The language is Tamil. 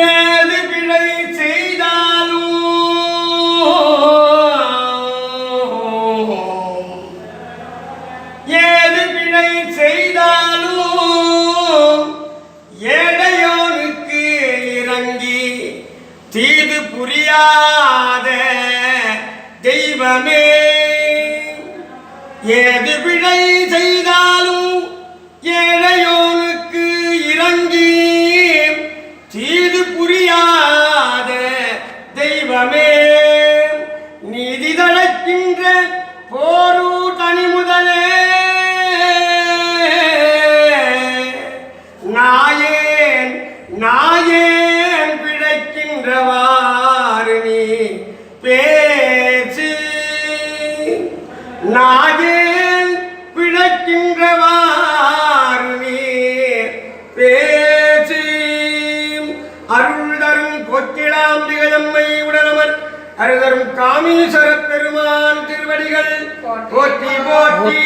ஏது பிழை செய்தாலும் ஏது பிழை செய்தாலும் ஏழையோனுக்கு இறங்கி தீது புரியாத தெய்வமே. ஏது பிழை செய்தாலும் தெய்வமே நீதி தளக்கின்ற போரு தனி முதலே. நாயேன் நாயேன் பிழைக்கின்றவாறு நீ பேச்சு நாயேன் பிழைக்கின்றவாறு நீ பேச்சு அருள் தரும் கொத்திடாம் திகழம்மை அருதரும் காமீஸ்வர பெருமான் திருவடிகள். போற்றி போற்றி.